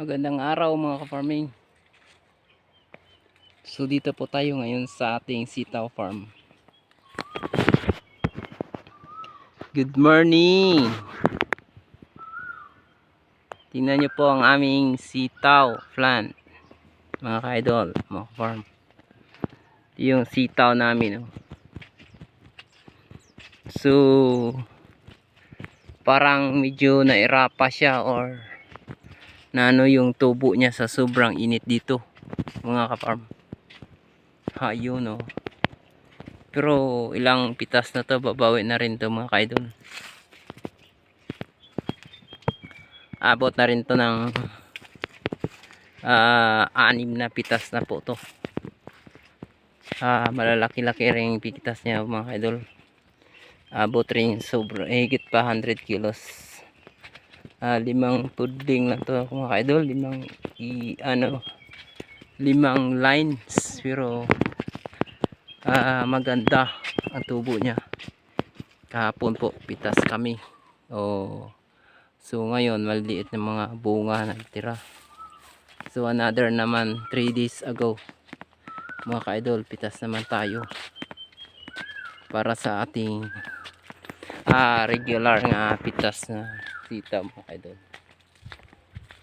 Magandang araw mga ka-farming. So dito po tayo ngayon sa ating sitaw farm. Good morning! Tingnan nyo po ang aming sitaw plant. Mga ka-idol, mga farm. Ito yung sitaw namin. Oh. So, parang medyo nairapa siya or na ano yung tubo niya sa sobrang init dito mga kaparm. Ayun oh. Pero ilang pitas na to babawi na rin to mga kaidol. Abot na rin to ng ah, anim na pitas na po to. Ah, malalaki-laki rin yung pitas niya mga kaidol. Abot rin sobra higit pa 100 kilos ah, limang puding lang to mga idol limang i, ano limang lines. Pero ah, maganda ang tubo niya. Kahapon po pitas kami. Oh so ngayon maliit na mga bunga na tira. So another naman 3 days ago. Mga ka-idol pitas naman tayo. Para sa ating ah, regular nga pitas na sita mga idol.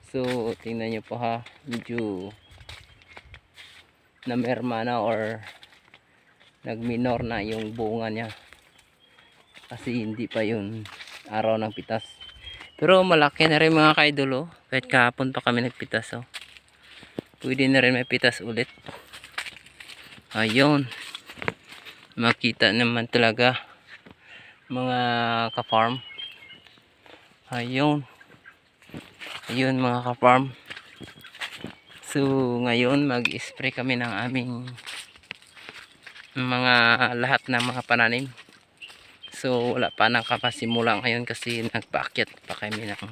So tingnan nyo po ha? Medyo namerma na or nagminor na yung bunga niya. Kasi hindi pa yung araw ng pitas. Pero malaki na rin mga kaidol oh. kahit kahapon pa kami nagpitas oh. pwede na rin may pitas ulit. Ayun. Makita naman talaga mga ka-farm ayun. Ayun mga ka-farm. So ngayon mag-spray kami ng aming mga lahat ng mga pananim. So wala pa nang kapasimula ngayon kasi nagpaakyat pa kami ng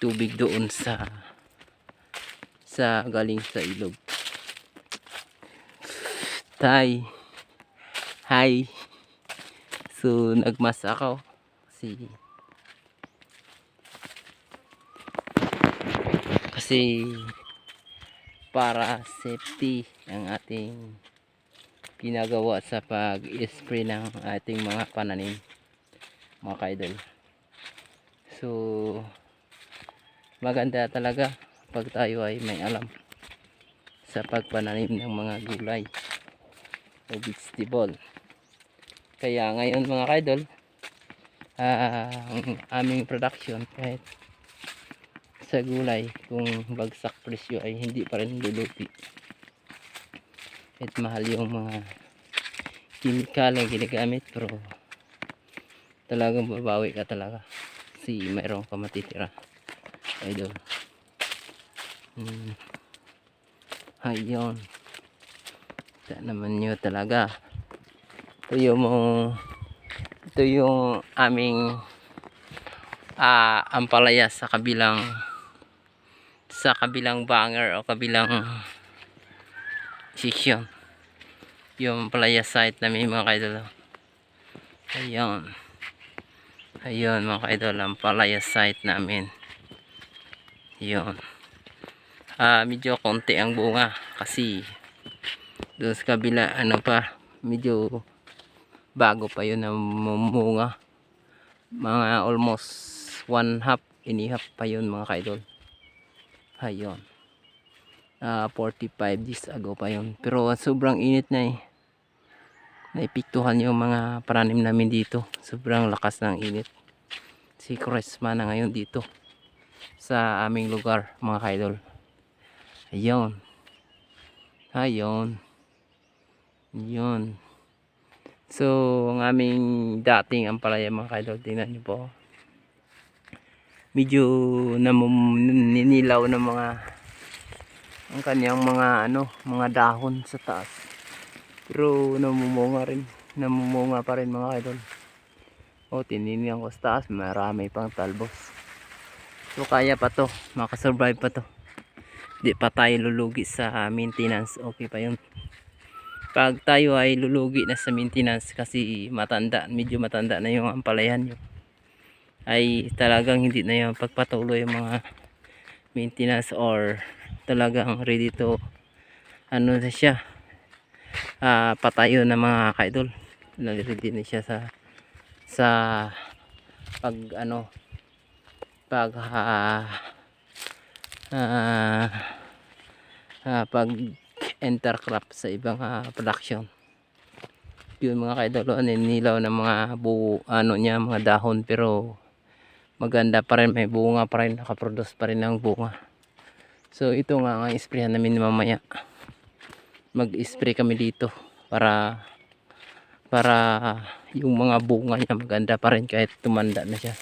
tubig doon sa sa galing sa ilog. Tay. Hi. So nagmas ako kasi kasi para safety ang ating ginagawa sa pag-spray ng ating mga pananim mga kaidol. So maganda talaga pag tayo ay may alam sa pagpananim ng mga gulay o vegetable. Kaya ngayon mga kaidol ah, ang aming production kahit sa gulay kung bagsak presyo ay hindi pa rin lulupi. At mahal yung mga chemical na ginagamit pero talagang babawi ka talaga kasi mayroon ka matitira idol. Hmm. ayun. Ito naman nyo talaga. Ito yung ito yung aming ah, ampalaya sa kabilang sa kabilang banger o kabilang section. Yung palaya site namin mga kaidol ayun. Ayun mga kaidol ang palaya site namin. Yun. Ah medyo konti ang bunga kasi doon sa kabila ano pa medyo bago pa yun na mumunga mga almost one half inihap pa yun mga kaidol ayun Ah, 45 days ago pa yun. Pero sobrang init na eh. Naipiktuhan yung mga paranim namin dito. Sobrang lakas ng init. Si Kresma na ngayon dito sa aming lugar mga kaidol. Ayun. Ayun. Yun so ang aming dating ampalaya mga kaidol tingnan nyo po medyo namuminilaw ng mga ang kanyang mga ano mga dahon sa taas. Pero namumunga rin namumunga pa rin mga idol. O tininihan ko sa taas marami pang talbos. So kaya pa to makasurvive pa to. Di pa tayo lulugi sa maintenance okay pa yun. Pag tayo ay lulugi na sa maintenance kasi matanda medyo matanda na yung ampalayan nyo ay talagang hindi na yung pagpatuloy yung mga maintenance or talagang ready to ano na siya ah patayo na mga kaidol. Ready na siya sa sa pag ano pag ah, ah, ah, pag enter crop sa ibang ah, production. Yun mga kaidol ano nilaw ng mga bu ano niya mga dahon pero maganda pa rin may bunga pa rin nakaproduce pa rin ng bunga. So ito nga ang isprayan namin mamaya. Mag spray kami dito para para yung mga bunga niya maganda pa rin kahit tumanda na siya.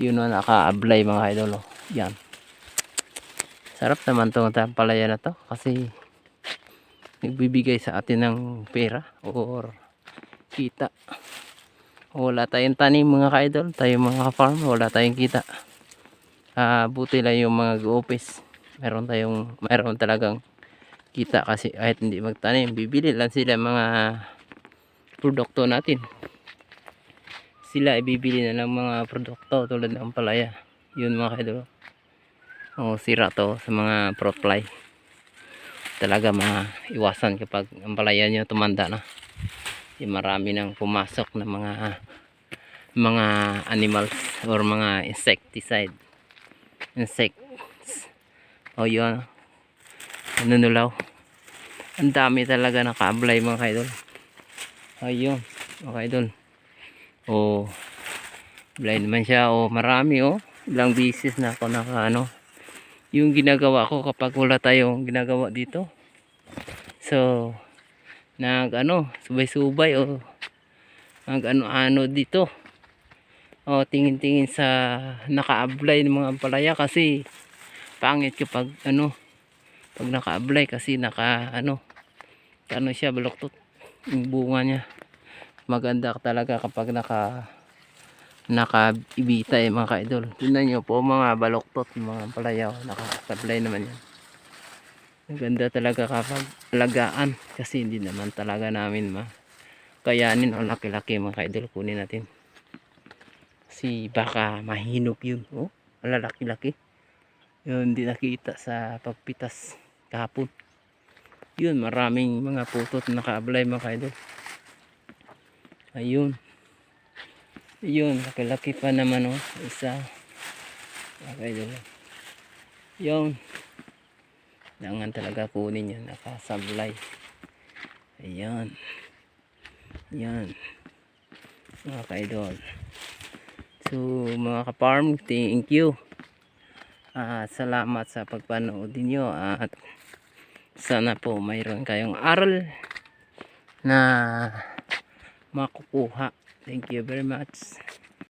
Yun na naka-ablay mga idol oh. yan. Sarap naman tong tampalaya na to kasi nagbibigay sa atin ng pera or kita wala tayong tanim mga kaidol. Tayong mga farm wala tayong kita. Ah buti lang yung mga office meron tayong meron talagang kita kasi kahit hindi magtanim bibili lang sila mga produkto natin. Sila ibibili na lang mga produkto tulad ng palaya. Yun mga kaidol. O sira to sa mga fruit fly talaga maiwasan kapag ang palaya nyo tumanda na yung marami nang pumasok na mga mga animals or mga insecticide. Insects. O yun. Nanulaw ang dami talaga nakablay mga kaidol. Ayun mga kaidol. O blind naman siya. O marami o. Ilang bisis na ako naka ano. Yung ginagawa ko kapag wala tayong ginagawa dito. So nag ano subay-subay o nag ano ano dito. O tingin-tingin sa naka-apply ng mga palaya kasi pangit kapag ano pag naka-apply kasi naka ano ano siya baloktot yung bunga niya. Maganda talaga kapag naka naka-ibita eh mga ka-idol. Tingnan nyo po mga baloktot mga palaya oh, naka-apply naman yan Maganda talaga kapag alagaan kasi hindi naman talaga namin ma kayanin ang laki-laki mga kaidol kunin natin. Kasi baka mahinog yun. Oh, malalaki-laki. Yun hindi nakita sa pagpitas kahapon. Yun maraming mga putot na nakaablay mga kaidol. Ayun. Ayun, laki-laki pa naman oh. Isa. Mga kaidol. Yun. Kailangan talaga kunin yan. Nakasablay. Ayan. Ayan. Mga ka-idol. So, mga ka-farm, thank you. Ah, salamat sa pagpanood niyo at sana po mayroon kayong aral na makukuha. Thank you very much.